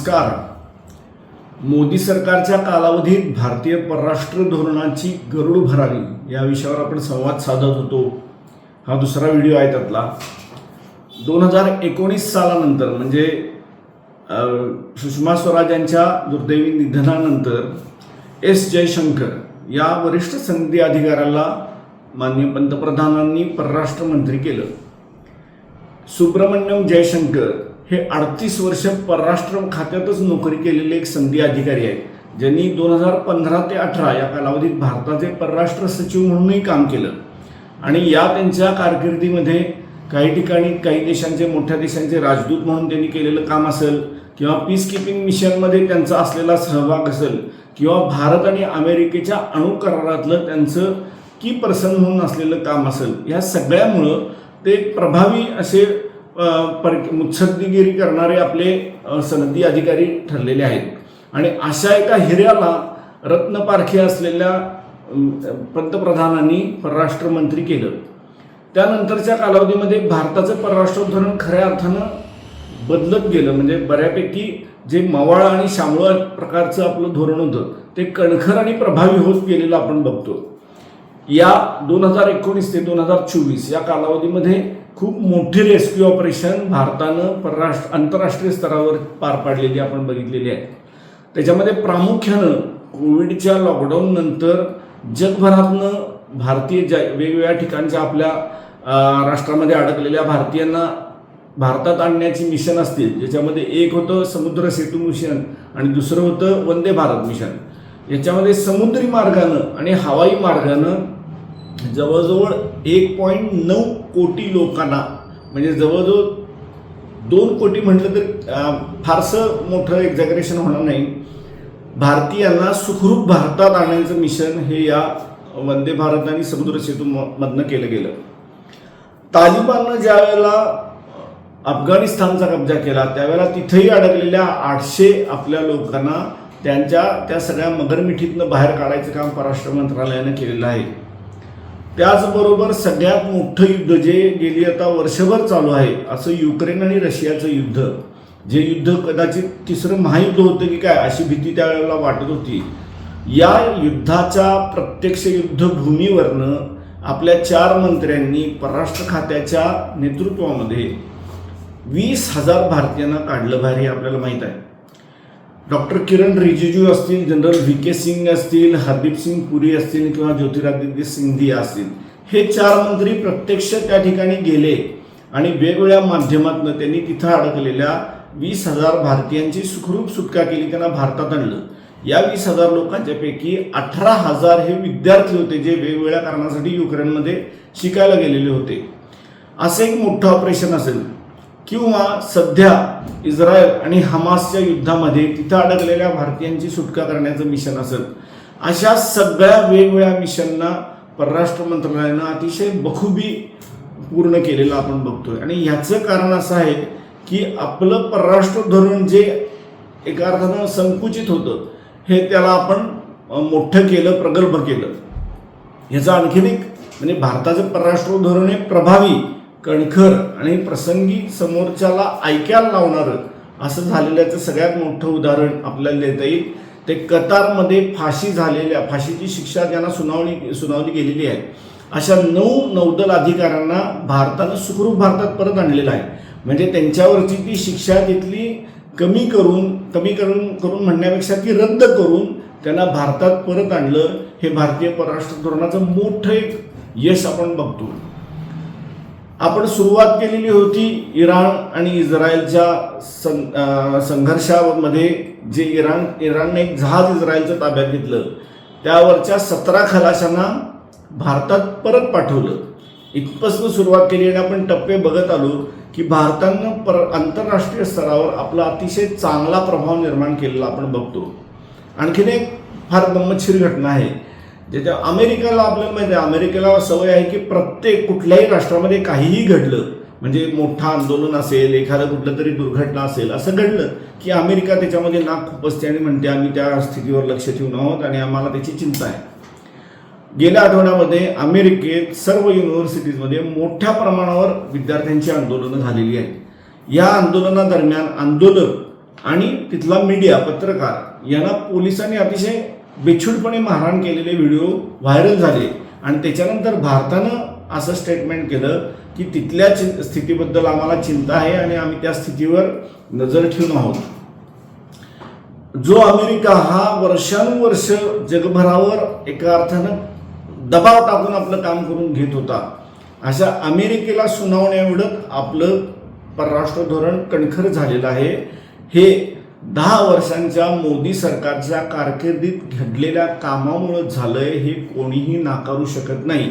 नमस्कार. मोदी सरकारच्या कालावधीत भारतीय परराष्ट्र धोरणाची गरुड भरावी या विषयावर आपण संवाद साधत होतो. हा दुसरा व्हिडिओ आहे त्यातला. दोन हजार एकोणीस सालानंतर म्हणजे सुषमा स्वराज यांच्या दुर्दैवी निधनानंतर एस जयशंकर या वरिष्ठ संधी अधिकाऱ्याला माननीय पंतप्रधानांनी परराष्ट्र मंत्री केलं. सुब्रमण्यम जयशंकर हे अडतीस वर्ष परराष्ट्र खात्यातच नोकरी केलेले एक संधी अधिकारी आहेत. ज्यांनी दोन हजार पंधरा ते अठरा या कालावधीत भारताचे परराष्ट्र सचिव म्हणूनही काम केलं. आणि या त्यांच्या कारकिर्दीमध्ये काही ठिकाणी काही देशांचे मोठ्या देशांचे राजदूत म्हणून त्यांनी केलेलं काम असेल किंवा पीस किपिंग मिशनमध्ये त्यांचा असलेला सहभाग असेल किंवा भारत आणि अमेरिकेच्या अणुकरारातलं त्यांचं की पर्सन म्हणून असलेलं काम असेल या सगळ्यामुळं ते प्रभावी असे पर मुत्सद्दीगिरी करणारे आपले सनदी अधिकारी ठरलेले आहेत. आणि अशा एका हिऱ्याला रत्नपारखी असलेल्या पंतप्रधानांनी परराष्ट्र मंत्री केलं. त्यानंतरच्या कालावधीमध्ये भारताचं परराष्ट्र धोरण खऱ्या अर्थानं बदलत गेलं. म्हणजे बऱ्यापैकी जे मवाळ आणि शामळ प्रकारचं आपलं धोरण होतं ते कणखर आणि प्रभावी होत गेलेलं आपण बघतो. या दोन हजार एकोणीस ते दोन हजार चोवीस या कालावधीमध्ये खूप मोठी रेस्क्यू ऑपरेशन भारतानं परराष्ट्र आंतरराष्ट्रीय स्तरावर पार पाडलेली आपण बघितलेली आहे. त्याच्यामध्ये प्रामुख्यानं कोविडच्या लॉकडाऊन नंतर जगभरातनं भारतीय ज्या वेगवेगळ्या ठिकाणच्या आपल्या राष्ट्रामध्ये अडकलेल्या भारतीयांना भारतात आणण्याची मिशन असतील ज्याच्यामध्ये एक होतं समुद्र सेतू मिशन आणि दुसरं होतं वंदे भारत मिशन याच्यामध्ये समुद्री मार्गानं आणि हवाई मार्गानं जवळजवळ एक पॉईंट नऊ कोटी लोकांना म्हणजे जवळजवळ दोन कोटी म्हटलं तर फारसं मोठं एक्झॅगरेशन होणार नाही. भारतीयांना सुखरूप भारतात आणण्याचं मिशन हे या वंदे भारत आणि समुद्र सेतूमधनं केलं गेलं. तालिबाननं ज्या वेळेला अफगाणिस्तानचा कब्जा केला त्यावेळेला तिथेही अडकलेल्या आठशे आपल्या लोकांना त्यांच्या त्या सगळ्या मगरमिठीतनं बाहेर काढायचं काम परराष्ट्र मंत्रालयानं केलेलं आहे. त्याचबरोबर सगळ्यात मोठं युद्ध जे गेली आता वर्षभर चालू आहे असं युक्रेन आणि रशियाचं युद्ध जे युद्ध कदाचित तिसरं महायुद्ध होतं की काय अशी भीती त्यावेळेला वाटत होती. या युद्धाच्या प्रत्यक्ष युद्धभूमीवरनं आपल्या चार मंत्र्यांनी परराष्ट्र खात्याच्या नेतृत्वामध्ये वीस हजार भारतीयांना काढलं बाहेर हे आपल्याला माहीत आहे. डॉक्टर किरण रिजिजू असतील जनरल व्ही के सिंग असतील हरदीप सिंग पुरी असतील किंवा ज्योतिरादित्य सिंधिया असतील हे चार मंत्री प्रत्यक्ष त्या ठिकाणी गेले आणि वेगवेगळ्या माध्यमातून त्यांनी तिथं अडकलेल्या वीस हजार भारतीयांची सुखरूप सुटका केली त्यांना भारतात आणलं. या वीस हजार लोकांच्यापैकी अठरा हजार हे विद्यार्थी होते जे वेगवेगळ्या कारणासाठी युक्रेनमध्ये शिकायला गेलेले होते. असं एक मोठं ऑपरेशन असेल. किंवा सध्या इस्रायल आणि हमासच्या युद्धामध्ये तिथं अडकलेल्या भारतीयांची सुटका करण्याचं मिशन असेल. अशा सगळ्या वेगवेगळ्या मिशनना परराष्ट्र मंत्रालयानं अतिशय बखुबी पूर्ण केलेलं आपण बघतोय. आणि ह्याचं कारण असं आहे की आपलं परराष्ट्र धोरण जे एका अर्थानं संकुचित होतं हे त्याला आपण मोठं केलं प्रगल्भ केलं. ह्याचं आणखीन एक म्हणजे भारताचं परराष्ट्र धोरण हे प्रभावी कणखर आणि प्रसंगी समोरच्याला ऐकायला लावणारं असं झालेल्याचं सगळ्यात मोठं उदाहरण आपल्याला देता येईल. ते कतारमध्ये फाशी झालेल्या फाशीची शिक्षा ज्यांना सुनावणी सुनावली गेलेली आहे अशा नऊ नौदल अधिकाऱ्यांना भारतानं सुखरूप भारतात परत आणलेलं आहे. म्हणजे त्यांच्यावरची ती शिक्षा तिथली कमी करून कमी करून करून म्हणण्यापेक्षा ती रद्द करून त्यांना भारतात परत आणलं हे भारतीय परराष्ट्र धोरणाचं मोठं एक यश आपण बघतो. आपण सुरुवात केलेली होती इराण आणि इस्रायलच्या सं संघर्षामध्ये जे इराण इराणने एक जहाज इस्रायलचं ताब्यात घेतलं. त्यावरच्या सतरा खलाशांना भारतात परत पाठवलं. इथपासून सुरुवात केली आणि आपण टप्पे बघत आलो की भारतानं पर आंतरराष्ट्रीय स्तरावर आपला अतिशय चांगला प्रभाव निर्माण केलेला आपण बघतो. आणखीन एक फार गंमतशीर घटना आहे. ज्याच्या अमेरिकेला आपल्याला माहिती आहे अमेरिकेला सवय आहे की प्रत्येक कुठल्याही राष्ट्रामध्ये काहीही घडलं म्हणजे मोठं आंदोलन असेल एखादं कुठलं तरी दुर्घटना असेल असं घडलं की अमेरिका त्याच्यामध्ये नाक खुपसते आणि म्हणते आम्ही त्या स्थितीवर लक्ष ठेवून आहोत आणि आम्हाला त्याची चिंता आहे. गेल्या आठवड्यामध्ये अमेरिकेत सर्व युनिव्हर्सिटीजमध्ये मोठ्या प्रमाणावर विद्यार्थ्यांची आंदोलनं झालेली आहेत. या आंदोलनादरम्यान आंदोलक आणि तिथला मीडिया पत्रकार यांना पोलिसांनी अतिशय बेछूटपणे मारहाण केलेले व्हिडिओ व्हायरल झाले. आणि त्याच्यानंतर भारतानं असं स्टेटमेंट केलं की तिथल्या चि- स्थितीबद्दल आम्हाला चिंता आहे आणि आम्ही त्या स्थितीवर नजर ठेवून आहोत. जो अमेरिका हा वर्षानुवर्ष जगभरावर एका अर्थानं दबाव टाकून आपलं काम करून घेत होता. अशा अमेरिकेला सुनावण्याएवढं आपलं परराष्ट्र धोरण कणखर झालेलं आहे. हे दहा वर्षांच्या मोदी सरकारच्या कारकिर्दीत घडलेल्या कामामुळं झालंय हे कोणीही नाकारू शकत नाही.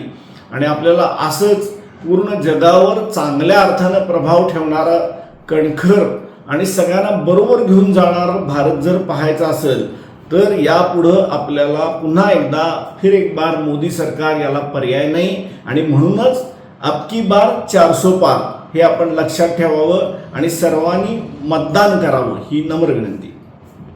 आणि आपल्याला असंच पूर्ण जगावर चांगल्या अर्थानं प्रभाव ठेवणारा कणखर आणि सगळ्यांना बरोबर घेऊन जाणारं भारत जर पाहायचा असेल तर यापुढं आपल्याला पुन्हा एकदा फिर एक बार मोदी सरकार याला पर्याय नाही आणि म्हणूनच अबकी बार चारसो पार. हे आपण लक्षात ठेवावं आणि सर्वांनी मतदान करावं ही नम्र विनंती.